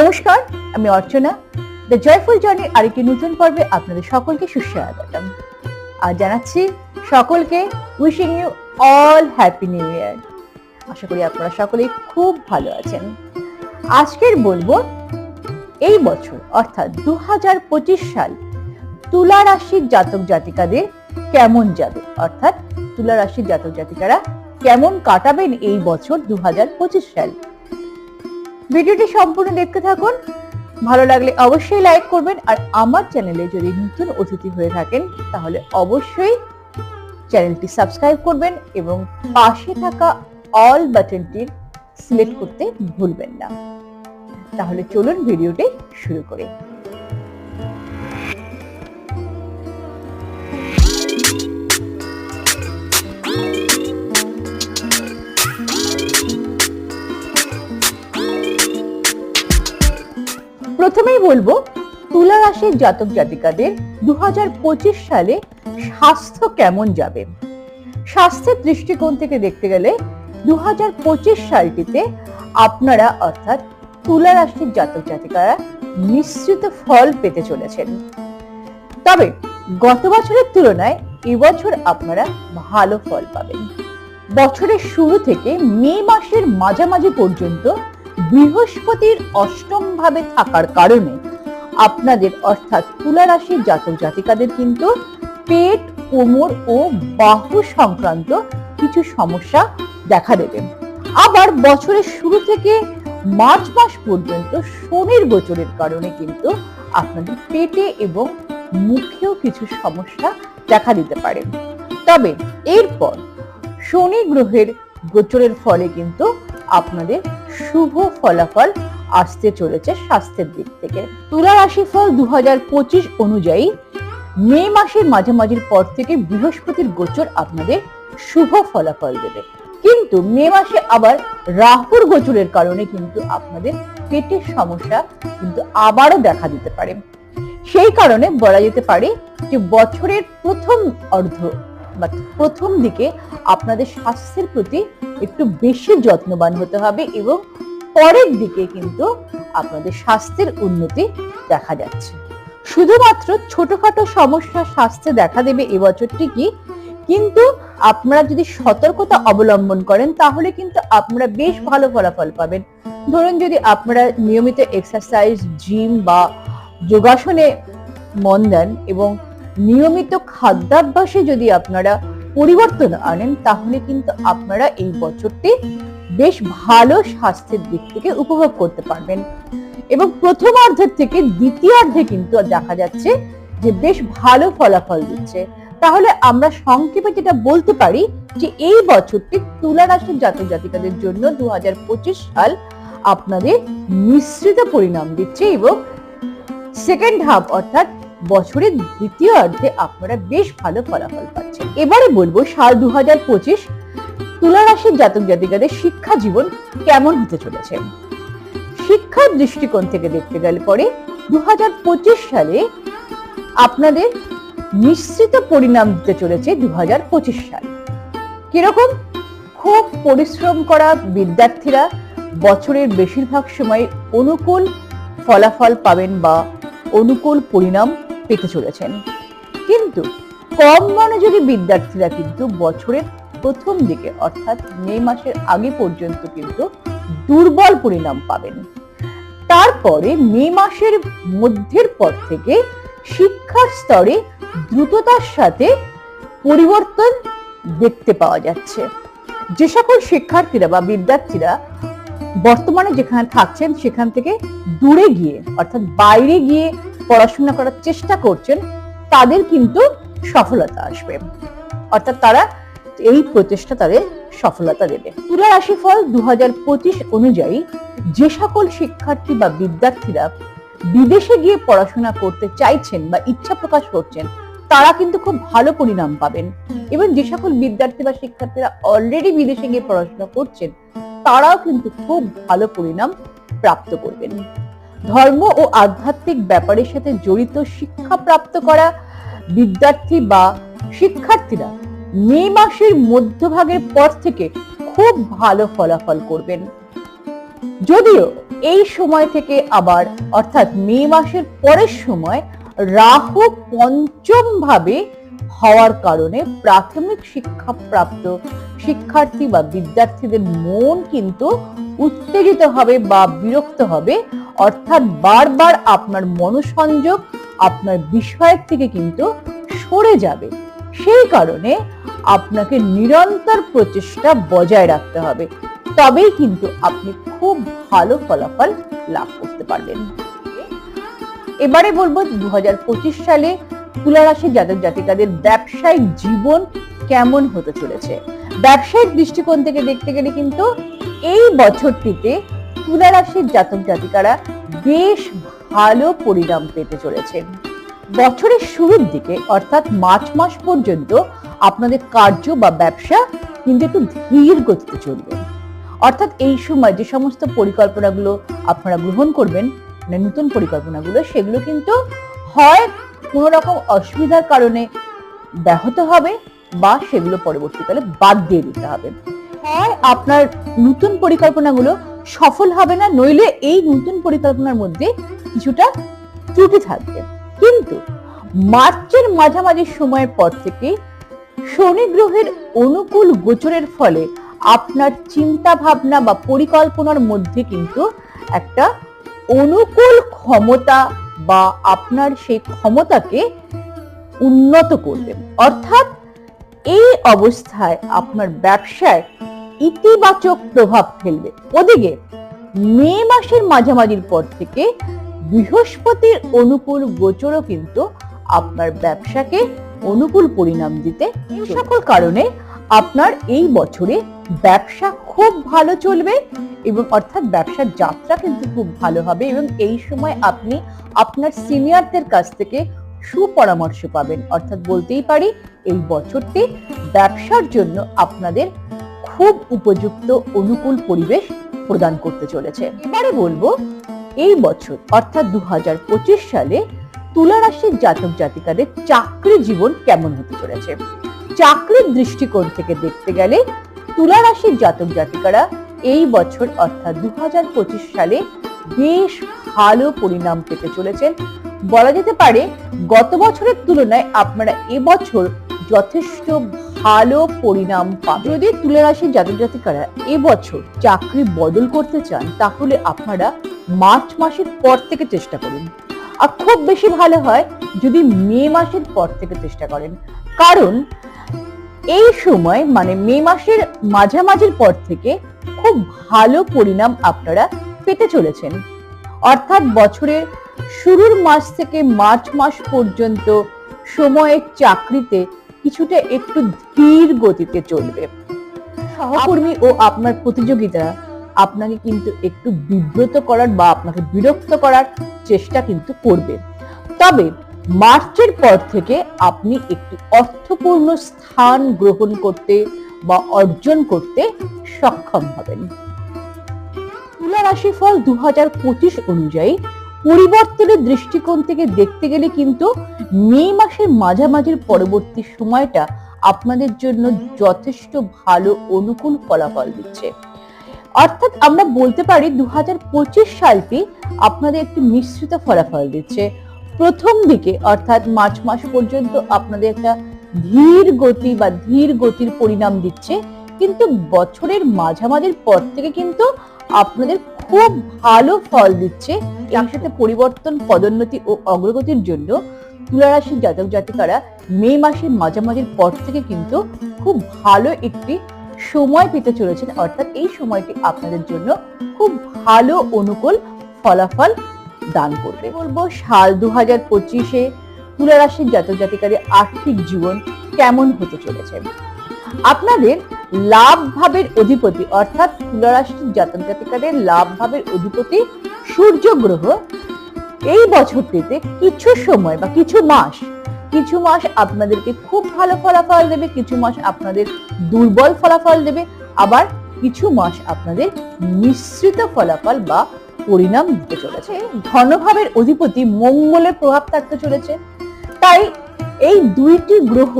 নমস্কার, আমি অর্চনা। The joyful জার্নির আরেকটি নতুন পর্বে আপনাদের সকলকে সুস্বাগতম। আর জানাচ্ছি সকলকে wishing you all happy new year আশা করি আপনারা সকলেই খুব ভালো আছেন। আজকের বলব, এই বছর, অর্থাৎ দু হাজার পঁচিশ সাল, তুলা রাশির জাতক জাতিকাদের কেমন যাবে? অর্থাৎ তুলা রাশির জাতক জাতিকারা কেমন কাটাবেন এই বছর দু হাজার পঁচিশ সাল? ভিডিওটি সম্পূর্ণ দেখতে থাকুন। ভালো লাগলে অবশ্যই লাইক করবেন আর আমার চ্যানেলে যদি নতুন অতিথি হয়ে থাকেন, তাহলে অবশ্যই চ্যানেলটি সাবস্ক্রাইব করবেন এবং পাশে থাকা অল বাটনটির সিলেক্ট করতে ভুলবেন না। তাহলে চলুন ভিডিওটি শুরু করি। বলব, তুলা রাশির জাতক জাতিকাদের দু সালে স্বাস্থ্য কেমন যাবে? স্বাস্থ্যের দৃষ্টিকোণ থেকে দেখতে গেলে দু সালটিতে আপনারা অর্থাৎ তুলা রাশির জাতক জাতিকারা মিশ্রিত ফল পেতে চলেছেন। তবে গত বছরের তুলনায় এবছর আপনারা ভালো ফল পাবেন। বছরের শুরু থেকে মে মাসের মাঝামাঝি পর্যন্ত বৃহস্পতির অষ্টম ভাবে থাকার কারণে আপনাদের অর্থাৎ তুলা রাশির জাতক জাতিকাদের কিন্তু পেট, কোমর ও বাহু সংক্রান্ত কিছু সমস্যা দেখা দেবে। আবার বছরের শুরু থেকে মার্চ মাস পর্যন্ত শনির গোচরের কারণে কিন্তু আপনাদের পেটে এবং মুখেও কিছু সমস্যা দেখা দিতে পারে। তবে এরপর শনি গ্রহের গোচরের ফলে কিন্তু আপনাদের শুভ ফলাফল আসতে চলেছে স্বাস্থ্যের দিক থেকে। তুলা রাশি ফল দু অনুযায়ী মে মাসের মাঝামাঝির পর থেকে বৃহস্পতির গোচর আপনাদের শুভ ফলাফল দেবে। কিন্তু মে মাসে আবার রাহুর গোচরের কারণে কিন্তু আপনাদের পেটের সমস্যা কিন্তু আবারও দেখা দিতে পারে। সেই কারণে বলা যেতে পারে যে বছরের প্রথম অর্ধ বা প্রথম দিকে আপনাদের স্বাস্থ্যের প্রতি একটু বেশি যত্নবান হতে হবে এবং পরের দিকে কিন্তু আপনাদের স্বাস্থ্যের উন্নতি দেখা যাচ্ছে। শুধুমাত্র ছোটখাটো সমস্যা স্বাস্থ্যে দেখা দেবে এবছর ঠিকই, কিন্তু আপনারা যদি সতর্কতা অবলম্বন করেন তাহলে কিন্তু আপনারা বেশ ভালো ফলাফল পাবেন। ধরুন যদি আপনারা নিয়মিত এক্সারসাইজ জিম বা যোগাসনে মন দেন এবং নিয়মিত খাদ্যাভ্যাসে যদি আপনারা পরিবর্তন আনেন, তাহলে কিন্তু আপনারা এই বছরটি বেশ ভালো স্বাস্থ্যের দিক থেকে উপভোগ করতে পারবেন। এবং প্রথমার্ধের থেকে দ্বিতীয়ার্ধে কিন্তু দেখা যাচ্ছে যে বেশ ভালো ফলাফল দিচ্ছে। তাহলে আমরা সংক্ষেপে যেটা বলতে পারি যে এই বছরটি তুলা রাশির জাতক জাতিকাদের জন্য দু হাজার পঁচিশ সাল আপনাদের মিশ্রিত পরিণাম দিচ্ছে এবং সেকেন্ড হাফ অর্থাৎ বছরের দ্বিতীয় অর্ধে আপনারা বেশ ভালো ফলাফল পাচ্ছেন। এবারে বলব সাল দু তুলা রাশির জাতক জাতিকাদের শিক্ষা জীবন কেমন হতে চলেছে? শিক্ষার দৃষ্টিকোণ থেকে দেখতে গেলে পরে দু হাজার পঁচিশ সালে আপনাদের মিশ্রিত পরিণাম দিতে চলেছে দু হাজার পঁচিশ সাল। কীরকম? খুব পরিশ্রম করা বিদ্যার্থীরা বছরের বেশিরভাগ সময় অনুকূল ফলাফল পাবেন বা অনুকূল পরিণাম পেতে চলেছেন। কিন্তু কম মনোযোগী বিদ্যার্থীরা কিন্তু বছরের প্রথম দিকে, অর্থাৎ মে মাসের আগে পর্যন্ত কিন্তু দুর্বল পরিণাম পাবেন। তারপরে মে মাসের মধ্যের পর থেকে শিক্ষার স্তরে দ্রুততার সাথে পরিবর্তন দেখতে পাওয়া যাচ্ছে। যে সকল শিক্ষার্থীরা বা বিদ্যার্থীরা বর্তমানে যেখানে থাকছেন, সেখান থেকে দূরে গিয়ে, অর্থাৎ বাইরে গিয়ে পড়াশোনা করার চেষ্টা করছেন, তাদের কিন্তু সফলতা আসবে। অর্থাৎ তারা এই প্রচেষ্টা তাদের সফলতা দেবে। তুলা রাশিফল দু অনুযায়ী যে সকল শিক্ষার্থী বা বিদ্যার্থীরা বিদেশে গিয়ে পড়াশোনা করতে চাইছেন বা ইচ্ছা প্রকাশ করছেন, তারা কিন্তু খুব ভালো পরিণাম পাবেন। এবং যে সকল বিদ্যার্থী বা শিক্ষার্থীরা অলরেডি বিদেশে গিয়ে পড়াশোনা করছেন, তারাও কিন্তু খুব ভালো পরিণাম প্রাপ্ত করবেন। ধর্ম ও আধ্যাত্মিক ব্যাপারের সাথে জড়িত শিক্ষা প্রাপ্ত করা বিদ্যার্থী বা শিক্ষার্থীরা মে মাসের মধ্যভাগের পর থেকে খুব ভালো ফলাফল করবেন। যদিও এই সময় থেকে আবার, অর্থাৎ মে মাসের পরের সময়, রাহু পঞ্চম ভাবে হওয়ার কারণে প্রাথমিক শিক্ষা প্রাপ্ত শিক্ষার্থী বা বিদ্যার্থীদের মন কিন্তু উত্তেজিত হবে বা বিরক্ত হবে, অর্থাৎ বারবার আপনার মনোসংযোগ আপনার বিষয়ের থেকে কিন্তু সরে যাবে। সেই কারণে আপনাকে নিরন্তর প্রচেষ্টা বজায় রাখতে হবে। তবেই কিন্তু আপনি খুব ভালো ফলাফল লাভ করতে পারবেন। এবারে বলব দু হাজার পঁচিশ সালে তুলা রাশি জাতক জাতিকাদের ব্যবসায়িক জীবন কেমন হতে চলেছে? ব্যবসায়িক দৃষ্টিকোণ থেকে দেখতে গেলে কিন্তু এই বছরটিতে তুলা রাশির জাতক জাতিকারা বেশ ভালো পরিণাম পেতে চলেছেন বছরের শুরুর দিকে, অর্থাৎ মার্চ মাস পর্যন্ত, আপনাদের কার্য বা ব্যবসা কিন্তু একটু ধীর গতিতে চলবে। অর্থাৎ এই সময় যে সমস্ত পরিকল্পনাগুলো আপনারা গ্রহণ করবেন মানে নতুন পরিকল্পনাগুলো, সেগুলো কিন্তু হয় কোনো রকম অসুবিধার কারণে ব্যাহত হবে। বা সেগুলো পরবর্তীকালে বাদ দিয়ে দিতে হবে। হয় আপনার নতুন পরিকল্পনাগুলো সফল হবে না, নইলে এই নতুন পরিকল্পনার মধ্যে কিছুটা ত্রুটি থাকবে। কিন্তু মার্চের মাঝামাঝি সময়ের পর থেকে শনি গ্রহের অনুকূল গোচরের ফলে আপনার চিন্তা ভাবনা বা পরিকল্পনার মধ্যে কিন্তু একটা অনুকূল ক্ষমতা বা আপনার সেই ক্ষমতাকে উন্নত করবে। অর্থাৎ এই অবস্থায় আপনার ব্যবসায় ইতিবাচক প্রভাব ফেলবে। ওদিকে মে মাসের মাঝামাঝির পর থেকে বৃহস্পতির অনুকূল গোচরও কিন্তু আপনার ব্যবসাকে অনুকূল পরিণাম দিতে সকল কারণে আপনার এই বছরে ব্যবসা খুব ভালো চলবে এবং অর্থাৎ ব্যবসার যাত্রা কিন্তু খুব ভালো হবে এবং এই সময় আপনি আপনার সিনিয়রদের কাছ থেকে সুপরামর্শ পাবেন। অর্থাৎ বলতেই পারি এই বছরটি ব্যবসার জন্য আপনাদের খুব উপযুক্ত অনুকূল পরিবেশ প্রদান করতে চলেছে। এবারে বলব, এই বছর অর্থাৎ দু সালে তুলা রাশির জাতক জাতিকাদের চাকরি জীবন কেমন হতে চলেছে? চাকরির দৃষ্টিকোণ থেকে দেখতে গেলে তুলা রাশির জাতক জাতিকারা এই বছর অর্থাৎ দু হাজার পঁচিশ সালে বেশ ভালো পরিণাম পেতে চলেছেন। বলা যেতে পারে, গত বছরের তুলনায় আপনারা এবছর যথেষ্ট ভালো পরিণাম পাবেন যদি তুলা রাশির জাতক জাতিকারা এবছর চাকরি বদল করতে চান, তাহলে আপনারা মার্চ মাসের পর থেকে চেষ্টা করুন। আর খুব বেশি ভালো হয় যদি মে মাসের পর থেকে চেষ্টা করেন। কারণ এই সময় মানে মে মাসের মাঝামাঝির পর থেকে খুব ভালো পরিণাম আপনারা পেতে চলেছেন। অর্থাৎ বছরের শুরুর মাস থেকে মার্চ মাস পর্যন্ত সময়ের চাকরিতে কিছুটা একটু ধীর গতিতে চলবে। সহকর্মী ও আপনার প্রতিযোগিতা আপনাকে কিন্তু একটু বিব্রত করার বা আপনাকে বিরক্ত করার চেষ্টা কিন্তু করবে। তবে মার্চের পর থেকে আপনি একটি অর্থপূর্ণ স্থান গ্রহণ করতে বা অর্জন করতে সক্ষম হবেন। তুলা রাশিফল দু অনুযায়ী পরিবর্তনের দৃষ্টিকোণ থেকে দেখতে গেলে কিন্তু মে মাসের মাঝামাঝির পরবর্তী সময়টা আপনাদের জন্য যথেষ্ট ভালো অনুকূল ফলাফল দিচ্ছে। অর্থাৎ আমরা বলতে পারি দু সালটি আপনাদের একটি মিশ্রিত ফলাফল দিচ্ছে। প্রথম দিকে অর্থাৎ মার্চ মাস পর্যন্ত আপনাদের একটা ধীর গতি বা ধীর গতির পরিণাম দিচ্ছে। কিন্তু বছরের মাঝামাঝির পর থেকে কিন্তু আপনাদের খুব ভালো ফল দিচ্ছে। এর সাথে পরিবর্তন, পদোন্নতি ও অগ্রগতির জন্য তুলা রাশির জাতক জাতিকারা মে মাসের মাঝামাঝির পর থেকে কিন্তু খুব ভালো একটি সময় পেতে চলেছেন। অর্থাৎ এই সময়টি আপনাদের জন্য খুব ভালো অনুকূল ফলাফল দান করবে। বলব? সাল দু হাজার পঁচিশে তুলা রাশির জাতক জাতিকাদের আর্থিক জীবন কেমন হতে চলেছে? আপনাদের লাভ ভাবের অধিপতি, অর্থাৎ তুলা রাশির জাতক জাতিকাদের লাভ ভাবের অধিপতি সূর্য গ্রহ এই বছরটিতে কিছু সময় বা কিছু মাস কিছু মাস আপনাদেরকে খুব ভালো ফলাফল দেবে, কিছু মাস আপনাদের দুর্বল ফলাফল দেবে, আবার কিছু মাস আপনাদের মিশ্রিত ফলাফল বা পরিণাম দিতে চলেছে। ধনভাবের অধিপতি মঙ্গলের প্রভাব থাকতে চলেছে। তাই এই দুইটি গ্রহ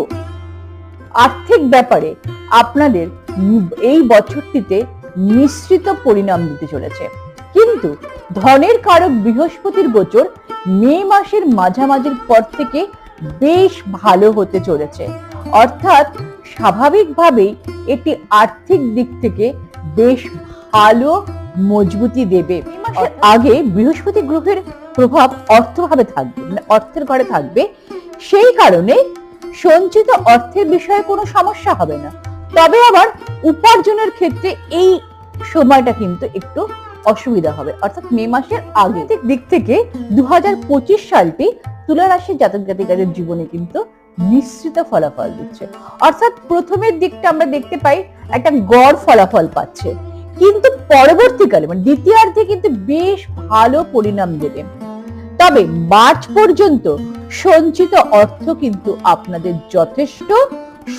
আর্থিক ব্যাপারে আপনাদের এই বছরটিতে মিশ্রিত পরিণাম দিতে চলেছে। কিন্তু ধনের কারক বৃহস্পতির গোচর মে মাসের মাঝামাঝির পর থেকে বেশ ভালো হতে চলেছে। অর্থাৎ স্বাভাবিকভাবেই এটি আর্থিক দিক থেকে বেশ ভালো মজবুতি দেবে। আগে বৃহস্পতি গ্রহের প্রভাব অর্থভাবে থাকবে মানে অর্থের ঘরে থাকবে। সেই কারণে সঞ্চিত অর্থের বিষয়ে কোনো সমস্যা হবে না। তবে আবার উপার্জনের ক্ষেত্রে এই সময়টা কিন্তু একটু অসুবিধা হবে। অর্থাৎ মে মাসের আগে দিক থেকে দু সালটি তুলা রাশির জাতক জাতিকাদের জীবনে কিন্তু মিশ্রিত ফলাফল দিচ্ছে। অর্থাৎ প্রথমের দিকটা আমরা দেখতে পাই, একটা গড় ফলাফল পাচ্ছে। কিন্তু পরবর্তীকালে মানে দ্বিতীয়ার্ধে কিন্তু বেশ ভালো পরিণাম দেবে। তবে মার্চ পর্যন্ত সঞ্চিত অর্থ কিন্তু আপনাদের যথেষ্ট।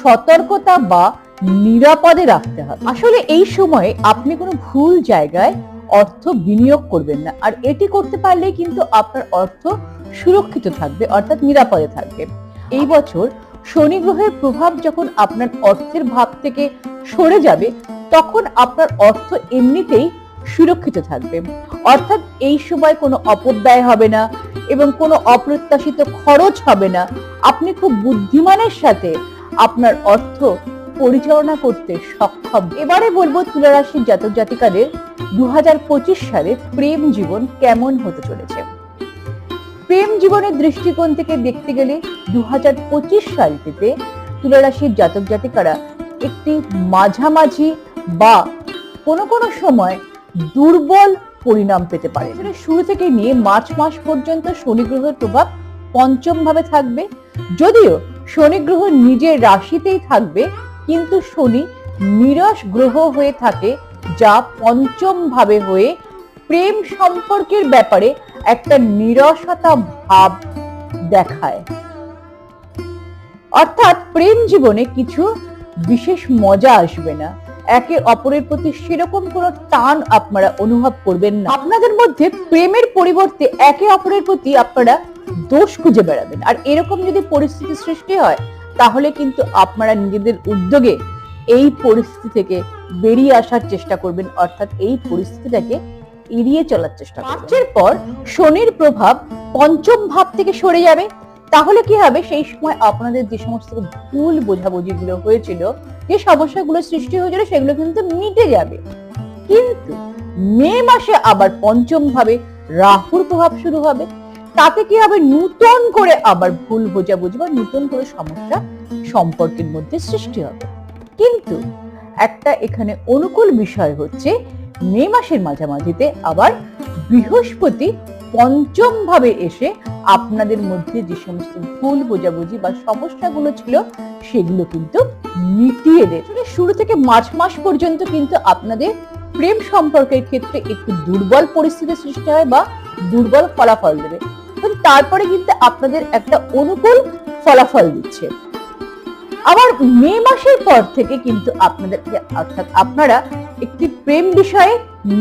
সতর্কতা বা নিরাপদে রাখতে হবে। আসলে এই সময়ে আপনি কোনো ভুল জায়গায় অর্থ বিনিয়োগ করবেন না। আর এটি করতে পারলে কিন্তু আপনার অর্থ সুরক্ষিত থাকবে, অর্থাৎ নিরাপদে থাকবে। এই বছর শনি গ্রহের প্রভাব যখন আপনার অর্থের ভাব থেকে সরে যাবে, তখন আপনার অর্থ এমনিতেই সুরক্ষিত থাকবে। অর্থাৎ এই সময় কোনো অপব্যয় হবে না এবং কোনো অপ্রত্যাশিত খরচ হবে না। আপনি খুব বুদ্ধিমানের সাথে আপনার অর্থ পরিচালনা করতে সক্ষম। এবারে বলব তুলা রাশির জাতক জাতিকাদের দু সালে প্রেম জীবন কেমন হতে চলেছে। প্রেম জীবনের দৃষ্টিকোণ থেকে দেখতে গেলে দু সালটিতে তুলা রাশির জাতক জাতিকারা একটি মাঝামাঝি বা কোনো কোনো সময় দুর্বল পরিণাম পেতে পারে। শুরু থেকে নিয়ে মার্চ মাস পর্যন্ত শনি গ্রহের প্রভাব পঞ্চম ভাবে থাকবে। যদিও শনি গ্রহ নিজের রাশিতেই থাকবে, কিন্তু শনি নিরস গ্রহ হয়ে থাকে, যা পঞ্চম ভাবে হয়ে প্রেম সম্পর্কের ব্যাপারে একটা নিরসতা ভাব দেখায়। অর্থাৎ প্রেম জীবনে কিছু বিশেষ মজা আসবে না। একে অপরের প্রতি সেরকম কোনো টান আপনারা অনুভব করবেন না। আপনাদের মধ্যে প্রেমের পরিবর্তে একে অপরের প্রতি আপনারা দোষ খুঁজে বেড়াবেন। আর এরকম যদি পরিস্থিতি সৃষ্টি হয় তাহলে কিন্তু আপনারা নিজেদের উদ্যোগে এই পরিস্থিতি থেকে বেরিয়ে আসার চেষ্টা করবেন। অর্থাৎ এই পরিস্থিতিটাকে এড়িয়ে চলার চেষ্টা করবেন। মার্চের পর শনির প্রভাব পঞ্চম ভাব থেকে সরে যাবে। তাহলে কি হবে? সেই সময় আপনাদের যে সমস্ত ভুল বোঝাবুঝিগুলো হয়েছিল, যে সমস্যাগুলো সৃষ্টি হয়েছিল, সেগুলো কিন্তু মিটে যাবে। কিন্তু মে মাসে আবার পঞ্চম ভাবে রাহুর প্রভাব শুরু হবে। তাতে কি হবে? নূতন করে আবার ভুল বোঝাবুঝি বা নতুন করে সমস্যা সম্পর্কের মধ্যে সৃষ্টি হবে। কিন্তু একটা এখানে অনুকূল বিষয় হচ্ছে, মে মাসের মাঝামাঝিতে আবার বৃহস্পতি পঞ্চম ভাবে এসে আপনাদের মধ্যে যে সমস্ত ভুল বোঝাবুঝি বা সমস্যাগুলো ছিল, সেগুলো কিন্তু মিটিয়ে দেয়। শুরু থেকে মার্চ মাস পর্যন্ত কিন্তু আপনাদের প্রেম সম্পর্কের ক্ষেত্রে একটু দুর্বল পরিস্থিতি সৃষ্টি হয় বা দুর্বল ফলাফল দেবে। তারপরে কিন্তু আপনাদের একটা অনুকূল ফলাফল দিচ্ছে। আবার মে মাসের পর থেকে কিন্তু আপনাদের অর্থাৎ আপনারা একটি প্রেম বিষয়ে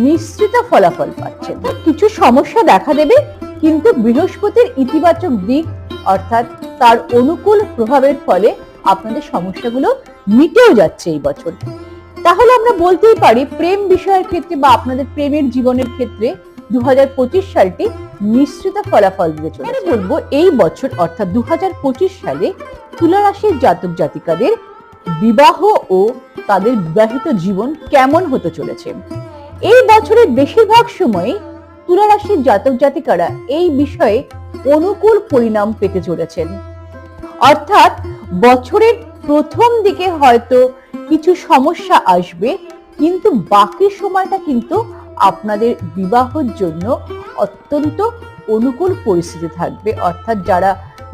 মিশ্রিত ফলাফল পাচ্ছেন। কিছু সমস্যা দেখা দেবে কিন্তু বৃহস্পতির ইতিবাচক দিক অর্থাৎ তার অনুকূল প্রভাবের ফলে আপনাদের সমস্যাগুলো মিটেও যাচ্ছে এই বছর। তাহলে আমরা বলতেই পারি প্রেম বিষয়ের ক্ষেত্রে বা আপনাদের প্রেমের জীবনের ক্ষেত্রে দু সালটি মিশ্রিত ফলাফল দিতে চলেছে। বলব? এই বছর অর্থাৎ দু হাজার পঁচিশ সালে তুলা রাশির জাতক জাতিকাদের বিবাহ ও তাদের বিবাহিত জীবন কেমন হতে চলেছে? এই বছরের বেশিরভাগ সময় তুলা রাশির জাতক জাতিকারা এই বিষয়ে অনুকূল পরিণাম পেতে চলেছেন। অর্থাৎ বছরের প্রথম দিকে হয়তো কিছু সমস্যা আসবে, কিন্তু বাকি সময়টা কিন্তু আপনাদের বিবাহের জন্য অত্যন্ত অনুকূল পরিস্থিতি থাকবে। অর্থাৎ যারা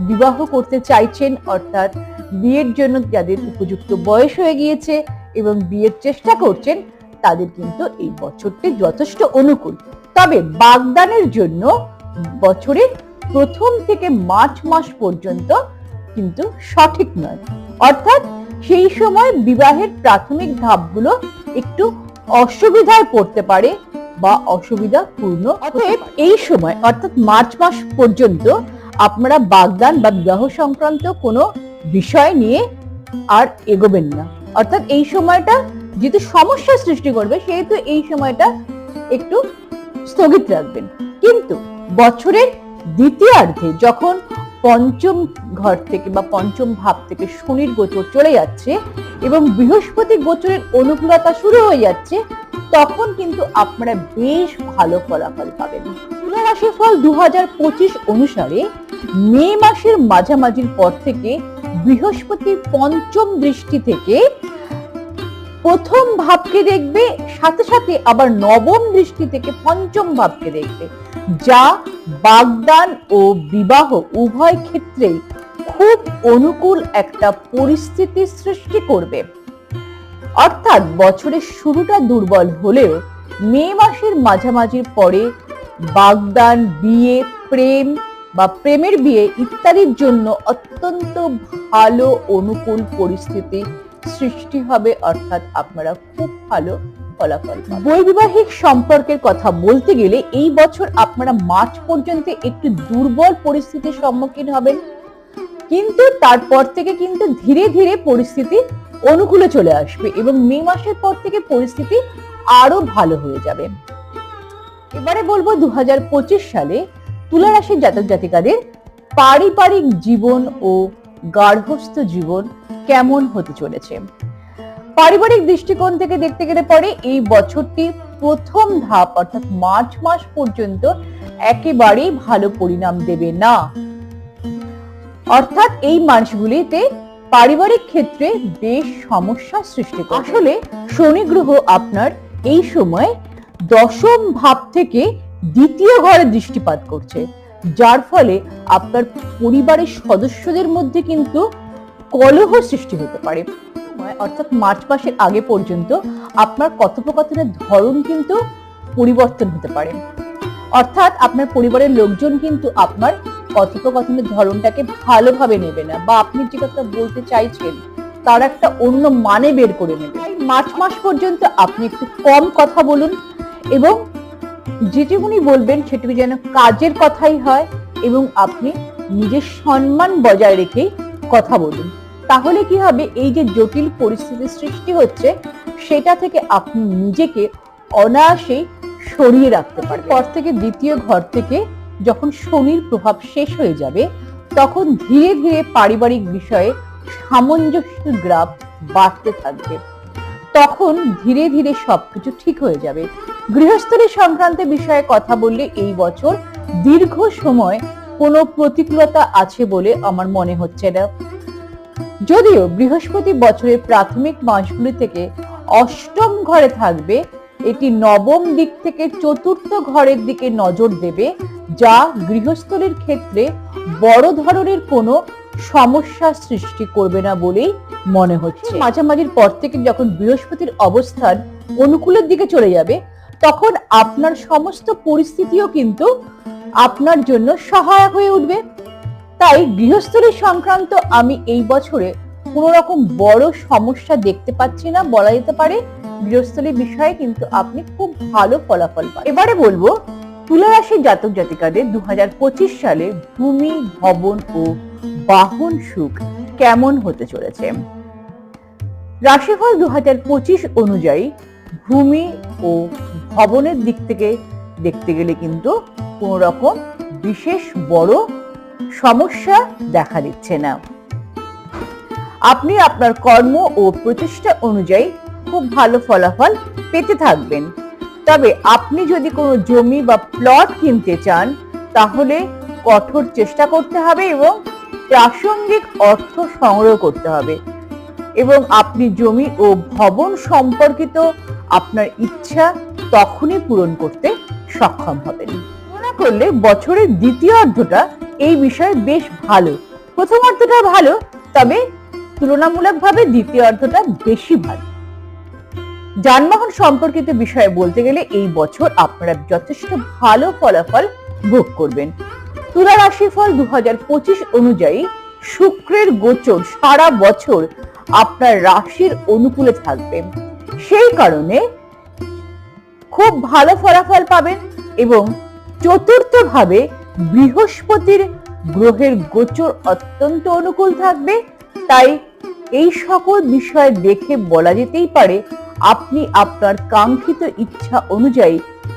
বিবাহ করতে চাইছেন, অর্থাৎ বিয়ের জন্য যাদের উপযুক্ত বয়স হয়ে গিয়েছে এবং বিয়ের চেষ্টা করছেন, তাদের কিন্তু এই বছরটি যথেষ্ট অনুকূল। তবে বাগদানের জন্য বছরের প্রথম থেকে মার্চ মাস পর্যন্ত কিন্তু সঠিক নয়। অর্থাৎ সেই সময় বিবাহের প্রাথমিক ধাপগুলো একটু অসুবিধায় পড়তে পারে বা অসুবিধা পূর্ণ অতএব এই সময় অর্থাৎ মার্চ মাস পর্যন্ত আপনারা বাগদান বা বিবাহ সংক্রান্ত কোনো বিষয় নিয়ে আর এগোবেন না। অর্থাৎ এই সময়টা যেহেতু সমস্যা সৃষ্টি করবে সেহেতু এই সময়টা একটু স্থগিত রাখবেন। কিন্তু বছরের দ্বিতীয়ার্ধে যখন পঞ্চম ঘর থেকে বা পঞ্চম ভাব থেকে শনির গোচর চলে যাচ্ছে এবং বৃহস্পতি গোচরের অনুকূলতা শুরু হয়ে যাচ্ছে, তখন কিন্তু আপনারা বেশ ভালো ফলাফল পাবেন। তুলা রাশির ফল দু অনুসারে মে মাসের মাঝামাঝির পর থেকে বৃহস্পতি পঞ্চম দৃষ্টি থেকে প্রথম ভাবকে দেখবে, সাথে সাথে আবার নবম দৃষ্টি থেকে পঞ্চম ভাবকে দেখবে। যা বাগদান ও বিবাহ উভয় ক্ষেত্রেই খুব অনুকূল একটা পরিস্থিতি সৃষ্টি করবে। অর্থাৎ বছরের শুরুটা দুর্বল হলেও মে মাসের মাঝামাঝির পরে বাগদান, বিয়ে, প্রেম বা প্রেমের বিয়ে ইত্যাদির জন্য অত্যন্ত ভালো, অনুকূল পরিস্থিতি সৃষ্টি হবে, অর্থাৎ আপনারা খুব ভালো ফলাফল বৈবাহিক সম্পর্কের কথা বলতে গেলে এই বছর আপনারা মার্চ পর্যন্ত একটু দুর্বল পরিস্থিতির সম্মুখীন হবেন। কিন্তু তারপর থেকে কিন্তু ধীরে ধীরে পরিস্থিতি অনুকূলে চলে আসবে এবং মে মাসের পর থেকে পরিস্থিতি আরও ভালো হয়ে যাবে। এবারে বলব দু হাজার পঁচিশ সালে তুলা রাশির জাতক জাতিকাদের পারিবারিক জীবন ও গার্হস্থ জীবন কেমন হতে চলেছে? পারিবারিক দৃষ্টিকোণ থেকে দেখতে গেলে পরে এই বছরটি প্রথম ধাপ, অর্থাৎ মার্চ মাস পর্যন্ত একেবারেই ভালো পরিণাম দেবে না। অর্থাৎ এই মাসগুলিতে পারিবারিক ক্ষেত্রে বেশ সমস্যা সৃষ্টি করে আসলে শনি গ্রহ আপনার এই সময় দশম ভাব থেকে দ্বিতীয় ঘরে দৃষ্টিপাত করছে। যার ফলে আপনার পরিবারের সদস্যদের মধ্যে কিন্তু কলহ সৃষ্টি হতে পারে। অর্থাৎ মার্চ মাসের আগে পর্যন্ত আপনার কথোপকথনের ধরন কিন্তু পরিবর্তন হতে পারে। অর্থাৎ আপনার পরিবারের লোকজন কিন্তু আপনার কথোপকথনের ধরনটাকে ভালোভাবে নেবে না বা আপনি যে কথা বলতে চাইছেন, তার একটা অন্য মানে বের করে নেবে। মার্চ মাস পর্যন্ত আপনি একটু কম কথা বলুন এবং যেটুকুনি বলবেন সেটুকু যেন কাজের কথাই হয় এবং আপনি নিজের সম্মান বজায় রেখেই কথা বলুন। তাহলে কি হবে? এই যে জটিল পরিস্থিতির সৃষ্টি হচ্ছে, সেটা থেকে আপনি নিজেকে অনায়াসেই সরিয়ে রাখতে পারবেন। পর থেকে দ্বিতীয় ঘর থেকে যখন শনির প্রভাব শেষ হয়ে যাবে, তখন ধীরে ধীরে পারিবারিক বিষয়ে সামঞ্জস্য গ্রাফ বাড়তে থাকবে। তখন ধীরে ধীরে সবকিছু ঠিক হয়ে যাবে। গৃহস্থলী সংক্রান্ত বিষয়ে কথা বললে এই বছর দীর্ঘ সময় কোনো প্রতিকূলতা আছে বলে আমার মনে হচ্ছে না। যদিও বৃহস্পতি বছরের প্রাথমিক মাসগুলি থেকে অষ্টম ঘরে থাকবে, এটি নবম দিক থেকে চতুর্থ ঘরের দিকে নজর দেবে, যা গৃহস্থলীর ক্ষেত্রে বড় ধরনের কোনো সমস্যা সৃষ্টি করবে না বলেই মনে হচ্ছে। মাঝামাঝির পর থেকে যখন বৃহস্পতির অবস্থান অনুকূলের দিকে চলে যাবে তখন আপনার সমস্ত পরিস্থিতিও কিন্তু আপনার জন্য সহায়ক হয়ে উঠবে। তাই গৃহস্থলী সংক্রান্ত আমি এই বছরে কোনো রকম বড় সমস্যা দেখতে পাচ্ছি না, বলা যেতে পারে গৃহস্থলী বিষয়ে কিন্তু আপনি খুব ভালো ফলাফল পাবেন এবারে বলব তুলা রাশির জাতক জাতিকাদের দু হাজার পঁচিশ সালে ভূমি, ভবন ও বাহন সুখ কেমন হতে চলেছে? রাশিফল দু হাজার পঁচিশ অনুযায়ী ভূমি ও ভবনের দিক থেকে দেখতে গেলে কিন্তু কোন রকম বিশেষ বড় সমস্যা দেখা দিচ্ছে না। আপনি আপনার কর্ম ও প্রচেষ্টা অনুযায়ী খুব ভালো ফলাফল পেতে থাকবেন। তবে আপনি যদি কোনো জমি বা প্লট কিনতে চান, তাহলে কঠোর চেষ্টা করতে হবে এবং প্রাসঙ্গিক অর্থ সংগ্রহ করতে হবে। এবং আপনি জমি ও ভবন সম্পর্কিত আপনার ইচ্ছা তখনই পূরণ করতে সক্ষম হবেন। তুলনা করলে বছরের দ্বিতীয় অর্ধটা এই বিষয়ে বেশ ভালো। প্রথম অর্ধটা ভালো, তবে তুলনামূলকভাবে দ্বিতীয় অর্ধটা বেশি ভালো। যানবাহন সম্পর্কিত বিষয়ে বলতে গেলে এই বছর আপনারা যথেষ্ট ভালো ফলাফল ভোগ করবেন। তুলা রাশিফল দু হাজার পঁচিশ অনুযায়ী শুক্রের গোচর সারা বছর আপনার রাশির অনুকূলে থাকবে। সেই কারণে খুব ভালো ফলাফল পাবেন এবং চতুর্থ ভাবে বৃহস্পতির গ্রহের গোচর অত্যন্ত অনুকূল থাকবে। তাই এই সকল বিষয় দেখে বলা যেতেই পারে, আপনি আপনার কাঙ্ক্ষিত ইচ্ছা অনুযায়ী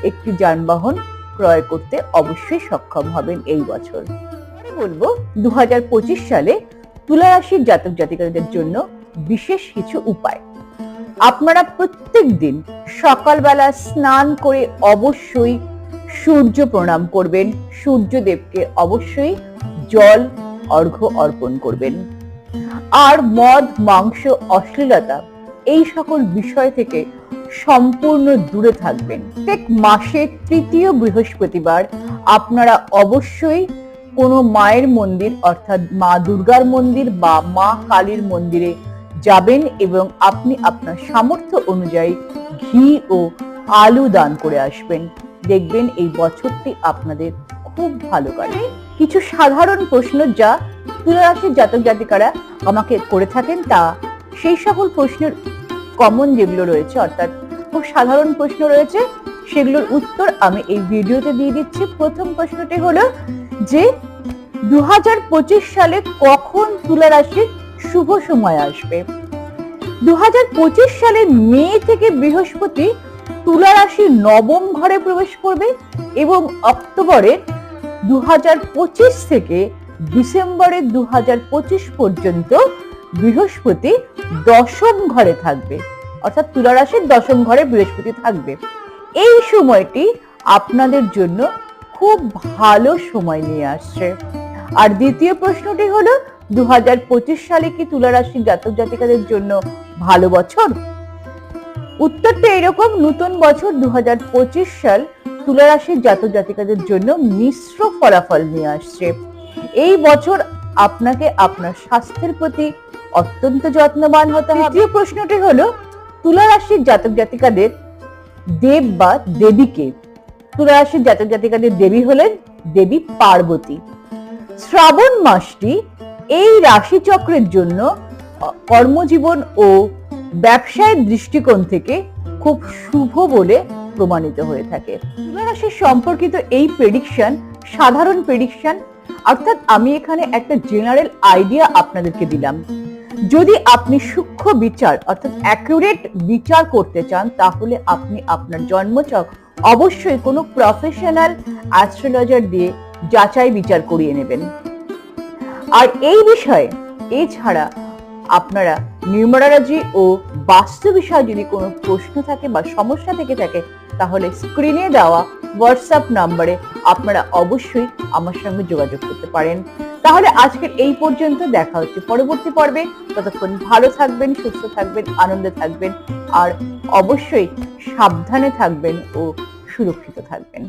একটি যানবাহন ক্রয় করতে অবশ্যই সক্ষম হবেন এই বছর। বলব দু হাজার পঁচিশ সালে তুলা রাশির জাতক জাতিকাদের জন্য বিশেষ কিছু উপায়। আপনারা প্রত্যেক দিন সকালবেলা স্নান করে অবশ্যই সূর্য প্রণাম করবেন। সূর্যদেবকে অবশ্যই জল, অর্ঘ্য অর্পণ করবেন। আর মদ, মাংস, অশ্লীলতা এই সকল বিষয় থেকে সম্পূর্ণ দূরে থাকবেন। প্রত্যেক মাসের তৃতীয় বৃহস্পতিবার আপনারা অবশ্যই কোনো মায়ের মন্দির অর্থাৎ মা দুর্গার মন্দির বা মা কালীর মন্দিরে যাবেন এবং আপনি আপনার সামর্থ্য অনুযায়ী ঘি ও আলু দান করে আসবেন। দেখবেন এই বছরটি আপনাদের খুব ভালো কাটে কিছু সাধারণ প্রশ্ন যা তুলা রাশির জাতক জাতিকারা আমাকে করে থাকেন তা সেই সকল প্রশ্নের কমন যেগুলো রয়েছে, অর্থাৎ খুব সাধারণ প্রশ্ন রয়েছে, সেগুলোর উত্তর আমি এই ভিডিওতে দিয়ে দিচ্ছি। প্রথম প্রশ্নটি হলো যে দু হাজার পঁচিশ সালে কখন তুলা শুভ সময় আসবে। দু সালের মে থেকে বৃহস্পতি তুলা রাশির নবম ঘরে প্রবেশ করবে এবং অক্টোবরের দু থেকে ডিসেম্বরের দু পর্যন্ত বৃহস্পতি দশম ঘরে থাকবে। অর্থাৎ তুলা রাশির দশম ঘরে বৃহস্পতি থাকবে। এই সময়টি আপনাদের জন্য খুব ভালো সময় নিয়ে আসছে। আর দ্বিতীয় প্রশ্নটি হলো দু হাজার পঁচিশ সালে কি তুলা রাশির জাতক জাতিকাদের জন্য ভালো বছর? উত্তরটা এরকম, নতুন বছর দু সাল তুলা রাশির জাতক জাতিকাদের জন্য মিশ্র ফলাফল নিয়ে আসছে। এই বছর আপনাকে আপনার স্বাস্থ্যের প্রতি অত্যন্ত যত্নবান হতে হবে। তৃতীয় প্রশ্নটি হলো তুলা রাশির জাতক জাতিকাদের দেব বা দেবীকে? তুলা রাশির জাতক জাতিকাদের দেবী হলেন দেবী পার্বতী। শ্রাবণ মাসটি এই রাশিচক্রের জন্য কর্মজীবন ও ব্যবসায়ের দৃষ্টিকোণ থেকে খুব শুভ বলে প্রমাণিত হয়ে থাকে। তুলা রাশির সম্পর্কিত এই প্রেডিকশন সাধারণ প্রেডিকশন অর্থাৎ আমি এখানে একটা জেনারেল আইডিয়া আপনাদেরকে দিলাম। যদি আপনি সূক্ষ্ম বিচার, অর্থাৎ অ্যাকুরেট বিচার করতে চান, তাহলে আপনি আপনার জন্মচক অবশ্যই কোনো প্রফেশনাল অ্যাস্ট্রোলজার দিয়ে যাচাই বিচার করিয়ে নেবেন। আর এই বিষয়ে এছাড়া আপনারা নিউমারোলজি ও বাস্তু বিষয়ে যদি কোনো প্রশ্ন থাকে বা সমস্যা থেকে থাকে, তাহলে স্ক্রিনে দেওয়া হোয়াটসঅ্যাপ নম্বরে আপনারা অবশ্যই আমার সঙ্গে যোগাযোগ করতে পারেন। তাহলে আজকের এই পর্যন্ত দেখা হচ্ছে পরবর্তী পর্বে। ততক্ষণ ভালো থাকবেন, সুস্থ থাকবেন, আনন্দে থাকবেন, আর অবশ্যই সাবধানে থাকবেন ও সুরক্ষিত থাকবেন।